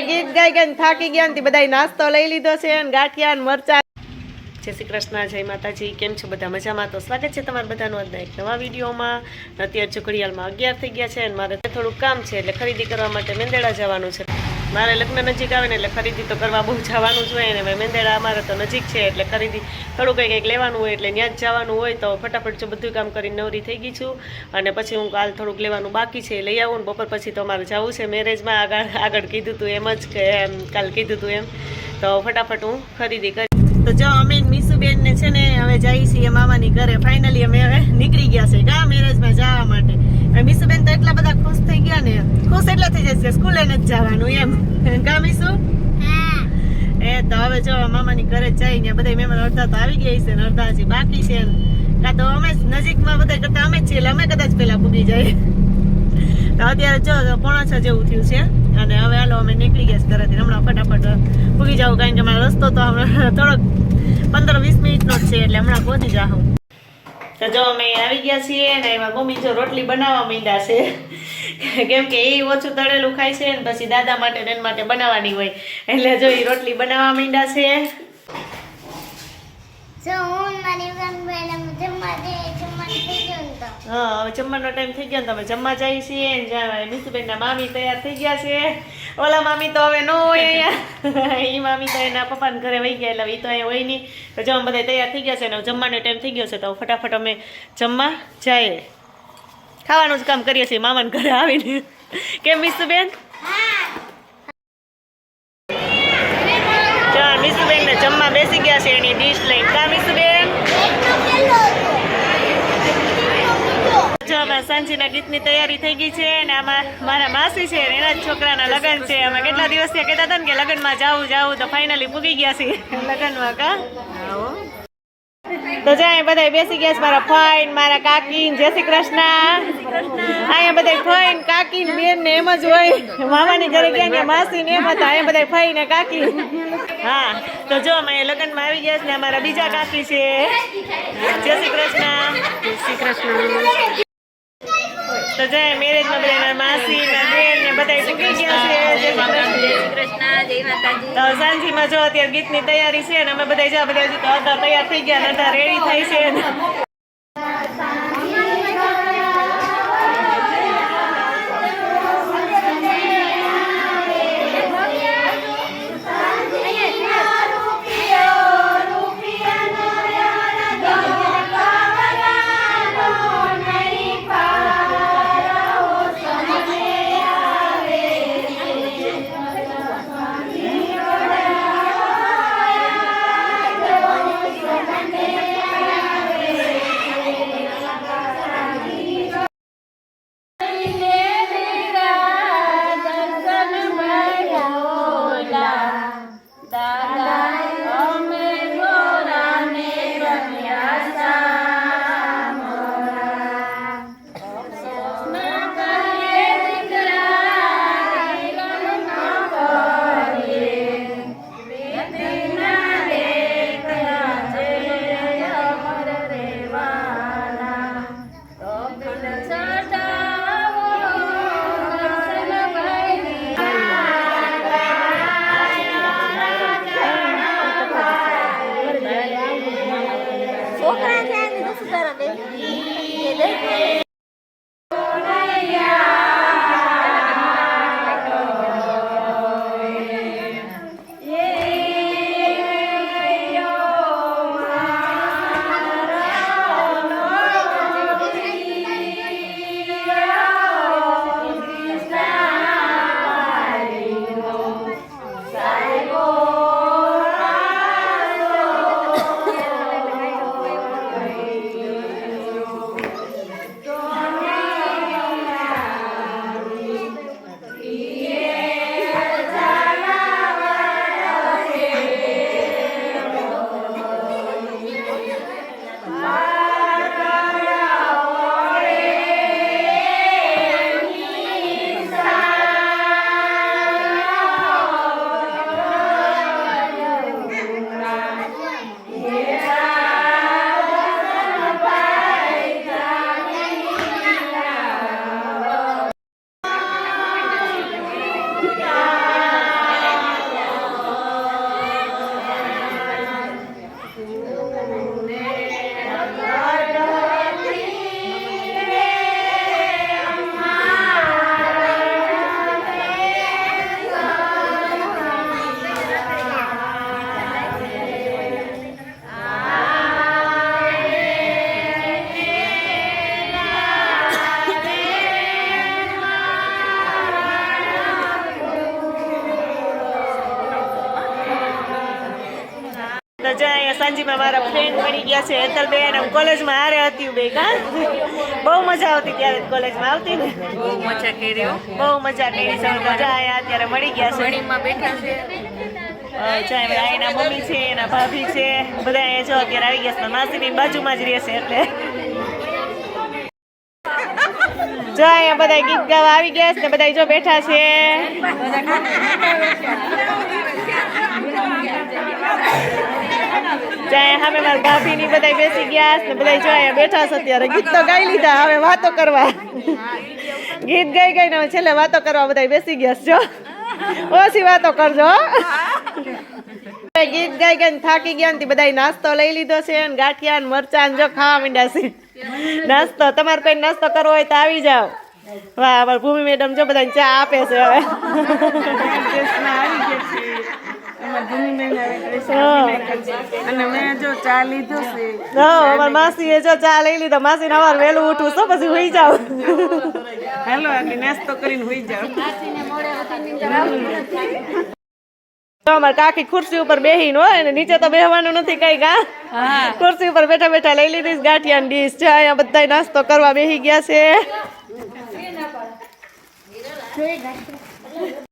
બધા ગીત ગાઈ ગાઈને થાકી ગયા ને બધા નાસ્તો લઈ લીધો છે અને ગાંઠિયા ને મરચા. જય શ્રી કૃષ્ણ, જય માતાજી, કેમ છો બધા મજામાં? તો સ્વાગત છે તમારા બધાનું એક નવા વિડીયોમાં. અત્યારે જો અગિયાર થઈ ગયા છે અને મારે થોડુંક કામ છે એટલે ખરીદી કરવા માટે મેંદેડા જવાનું છે. મારે લગ્ન નજીક આવે ને એટલે ખરીદી તો કરવા બહુ જવાનું જ હોય ને ભાઈ મેંદેડા અમારે તો નજીક છે એટલે ખરીદી થોડું કંઈ કંઈક લેવાનું હોય એટલે ત્યાં જ જવાનું હોય તો ફટાફટ જો બધું કામ કરીને નવરી થઈ ગઈ છું. અને પછી હું કાલ થોડુંક લેવાનું બાકી છે, લઈ આવું ને બપોર પછી તો મારે જવું છે મેરેજમાં. આગળ આગળ કીધું હતું એમ જ કે એમ, કાલ કીધું હતું એમ. તો ફટાફટ હું ખરીદી કરી. તો જો અમે મીસુબેન ને છે ને હવે જઈએ છીએ મામાની ઘરે. ફાઇનલી અમે હવે નીકળી ગયા છે કા મેરેજમાં જવા માટે. મીસુબેન તો એટલા બધા ખુશ થઈ ગયા ને. ખુશ એટલે થઈ જશે સ્કૂલે નથી જવાનું એમ. મીસુ? એ તો હવે જો મામાની ઘરે જઈને બધા મહેમાન અડધા તો આવી ગયા છે ને અડધા હજી બાકી છે. કાં તો અમે નજીકમાં બધા કરતા અમે જ છીએ એટલે અમે કદાચ પેલા પૂગી જાય. તો અત્યારે જો પોણા છ જેવું થયું છે. અને હવે હાલો અમે નીકળી ગયા છે ઘરેથી. હમણાં ફટાફટ પૂગી જાવ કારણ કે મારો રસ્તો તો હમણાં થોડોક પંદર વીસ મિનિટનો જ છે એટલે હમણાં પહોંચી જાઉં. તો જો અમે આવી ગયા છીએ ને એમાં મમ્મી જો રોટલી બનાવવા માંડ્યા છે. કેમ કે એ ઓછું તળેલું ખાય છે ને પછી દાદા માટે ને એના માટે બનાવવાની હોય. એટલે જો એ રોટલી બનાવવા માંડ્યા છે. હું જમવાનું હવે ટાઈમ થઈ ગયો તમે જમવા જાય છીએ. મિસુબેન ના મામી તૈયાર થઈ ગયા છે. ઓલા મામી તો હવે ન હોય અહીંયા. એ મામી તો એના પપ્પાને ઘરે વહી ગયા એટલે એ તો અહીંયા હોય નહીં. તો જો બધા તૈયાર થઈ ગયા છે ને જમવાનો ટાઈમ થઈ ગયો છે તો ફટાફટ અમે જમવા જઈએ. ખાવાનું જ કામ કરીએ છીએ મામાને ઘરે આવીને. કેમ મિસ્તુબેન ચાલ મિસ્તુબેન ને જમવા બેસી ગયા છે એની ડીશ લઈને. કા સાંજીના ગીતની તૈયારી થઈ ગઈ છે અને આમાં મારા માસી છે એના જ છોકરાના લગ્ન છે. અમે કેટલા દિવસથી કહેતા હતા ને કે લગ્નમાં જાવું જાવું તો ફાઇનલી પૂગી ગયા છીએ. લગ્નમાં કા? તો જાય બધા બેસી ગયા છે મારા ફાઈન મારા કાકી જય શ્રી કૃષ્ણ. અહીંયા બધા ફાઈન કાકી બેન ને એમ જ હોય. મામાની ઘરે ગયા ને માસી ને એમ હતા. અહીંયા બધા ફાઈ ને કાકી હા તો જો અમે લગ્નમાં આવી ગયા છે ને અમારા બીજા કાકી છે. જય શ્રી કૃષ્ણ. જય શ્રી કૃષ્ણ. તો જય મેરેજમાં બધા માસી બેન ને બધા પૂગી ગયા છે. તો સાંજીમાં જો અત્યારે ગીતની તૈયારી છે અને અમે બધા જો બધા હજી તો તૈયાર થઈ ગયા ને રેડી થાય છે. Hallelujah. ને સાંજીમાં મારા ફ્રેન્ડ મળી ગયા છે હેતલબેન હું કોલેજમાં હારે હતી બે કા બહુ મજા આવતી ત્યારે કોલેજમાં આવતી ને. બહુ મજા કરી બહુ મજા કરી છે મજા. આયા અત્યારે મળી ગયા છે. વણીમાં બેઠા છે. એના મમ્મી છે એના ભાભી છે બધા અહીંયા જો અત્યારે આવી ગયા છે. માસીની બાજુમાં જ રહેશે એટલે. જો અહીંયા બધા ગીત ગાવા આવી ગયા છે ને બધા જો બેઠા છે. ચાય હવે મારા ભાભીની બધા બેસી ગયા ને બધા જો બેઠા છે અત્યારે. ગીત તો ગાઈ લીધા, હવે વાતો કરવા. ગીત ગાઈ ગઈ હવે છેલ્લે વાતો કરવા બધા બેસી ગયા જો. ઓછી વાતો કરજો. ગીત ગાઈ ગાઈને થાકી ગયા ને બધા નાસ્તો લઈ લીધો છે ને ગાંઠિયા ને મરચા ને જો ખાવા માંડ્યા છે. નાસ્તો, તમારે કોઈ નાસ્તો કરવો હોય તો આવી જાઓ. વાહ, અમારા ભૂમિ મેડમ જો બધાને ચા આપે છે હવે. અને જો ચા છે માસીએ જો ચા લઈ લીધો માસીને અમારે વહેલું ઉઠું શું પછી હોઈ જાવ હેલો નાસ્તો કરીને હોઈ જાવ કાકી ખુરશી ઉપર બેહીને હોય ને નીચે તો બેહવાનું નથી કઈ કા ખુરશી ઉપર બેઠા બેઠા લઈ લીધી છે ગાંઠિયા ડીશ છે અહીંયા બધા નાસ્તો કરવા બેહી ગયા છે